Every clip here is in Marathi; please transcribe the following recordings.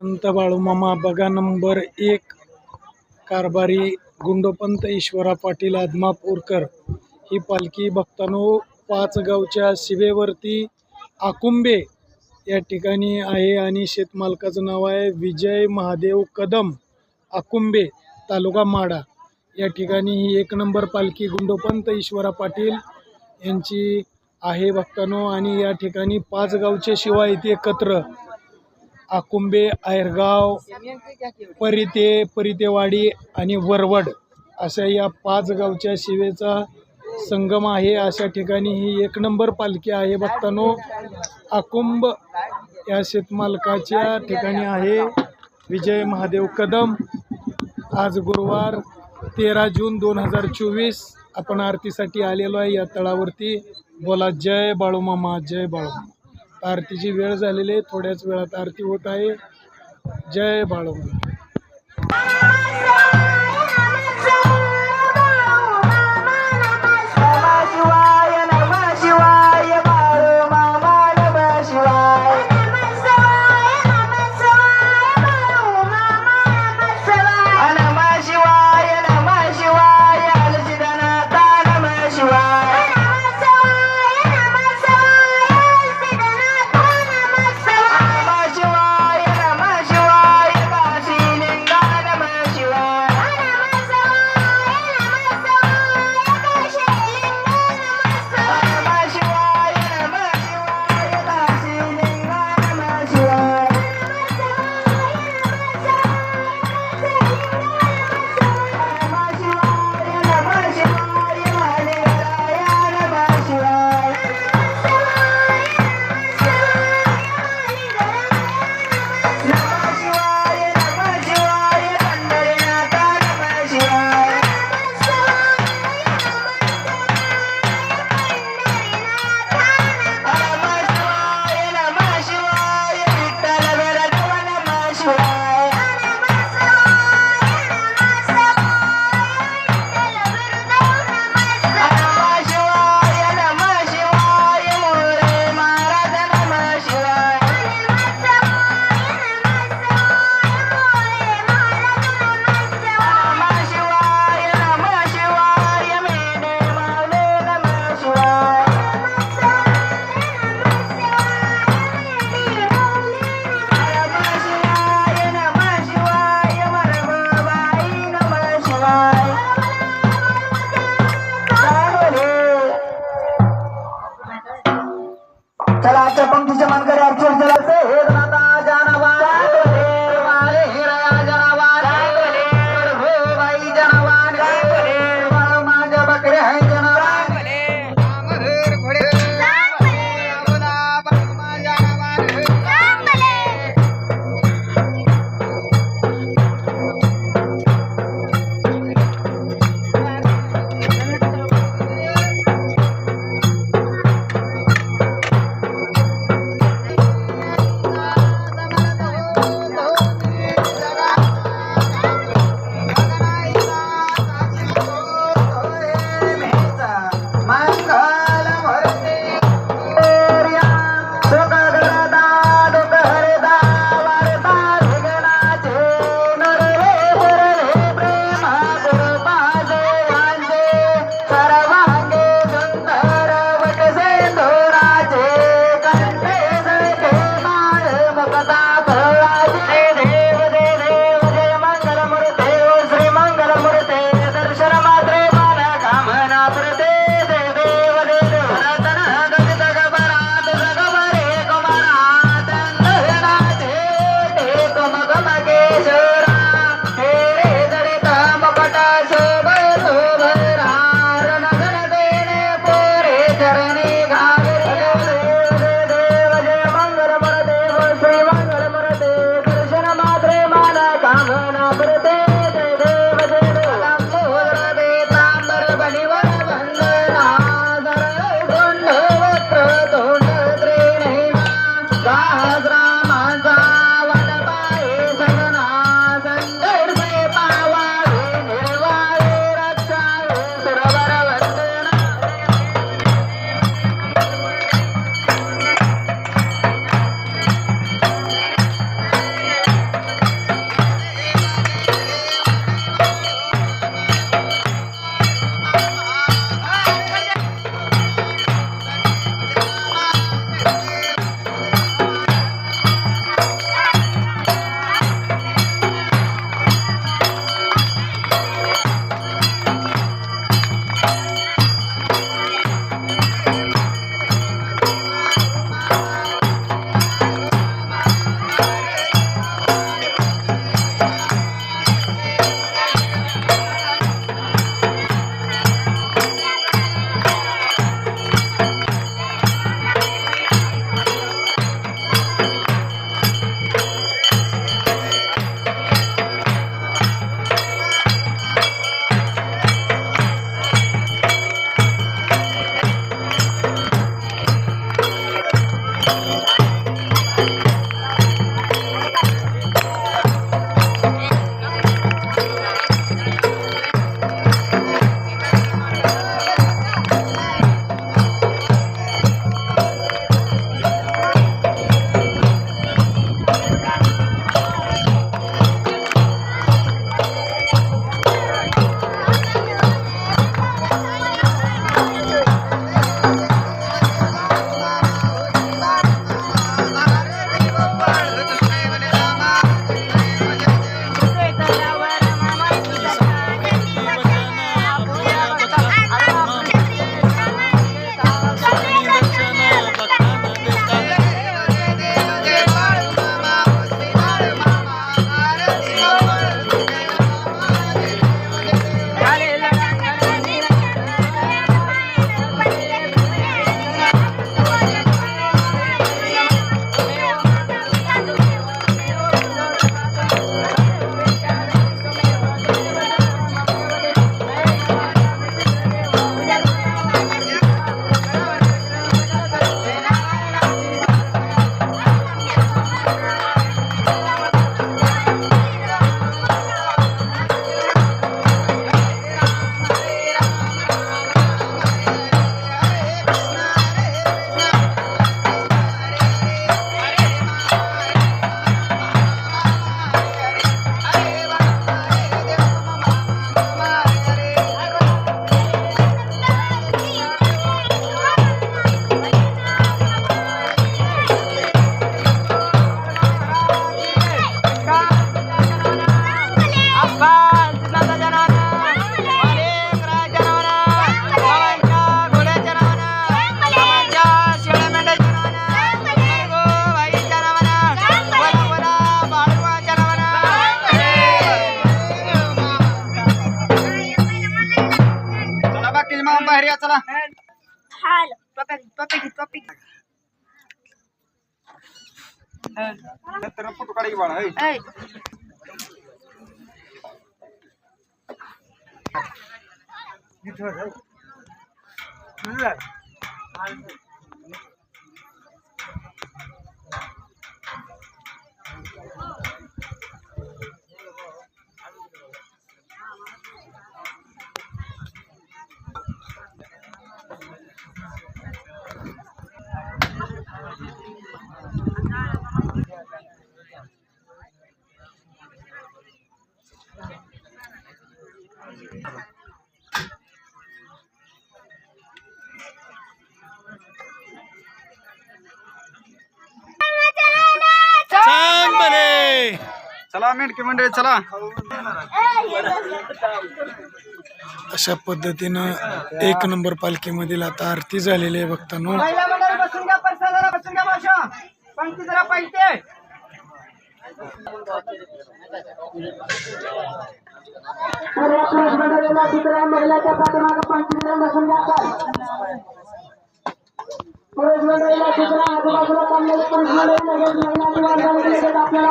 संत बाळूमामा बघा नंबर एक कारभारी गुंडोपंत ईश्वरा पाटील आदमापूरकर. ही पालखी भक्तानो पाच गावच्या शिवेवरती आकुंबे या ठिकाणी आहे आणि शेतमालकाचं नाव आहे विजय महादेव कदम आकुंबे तालुका माडा. या ठिकाणी ही एक नंबर पालखी गुंडोपंत ईश्वरा पाटील यांची आहे भक्तानो आणि या ठिकाणी पाच गावचे शिवाय इथे एकत्र आकुंबे आयरगाव परिते परितेवाडी आणि वरवड अशा या पाच गावच्या शिवेचा संगम आहे. अशा ठिकाणी ही एक नंबर पालखी आहे. भक्तांनो आकुंब या शेतमालकाच्या ठिकाणी आहे. विजय महादेव कदम. आज गुरुवार तेरा जून दोन हजार चोवीस. आपण आरतीसाठी आलेलो आहे. या तळावरती बोला. जय बाळूमामा जय बाळूमामा. आरतीची वेळ झालेली आहे. थोड्याच वेळात आरती होत आहे. जय बाळ आजच्या पंक्तीच्या मानकरी अक्षर हे हो, दादा जानवा चला हाल टोप्या टोप्या घे टोप्या घे नंतर फोटो काढा की बाळा ऐ. चला मेंढके मंडळी चला. अशा पद्धतीनं एक नंबर पालखीमधील आता आरती झालेली आहे पंक्ती जरा पाहिजे. महिलाच्या पाठीमागे पंक्ती जरा बसून पुरुष मंडळीला सूचना आजूबाजूला चाललेली पुरुष मंडळी आपल्याला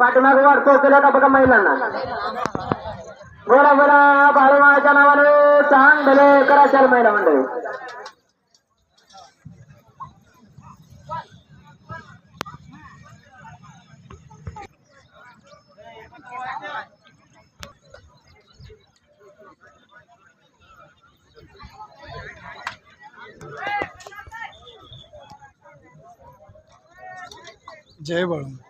पाठीमागे वाट पोहोचल्या का बघा महिलांना बोला बोला बाळूमाच्या नावाने चांग भले करा चाल महिला मंडळी जय बाळू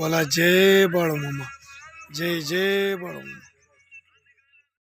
बोला जय बाळूमामा जय जय बाळूमामा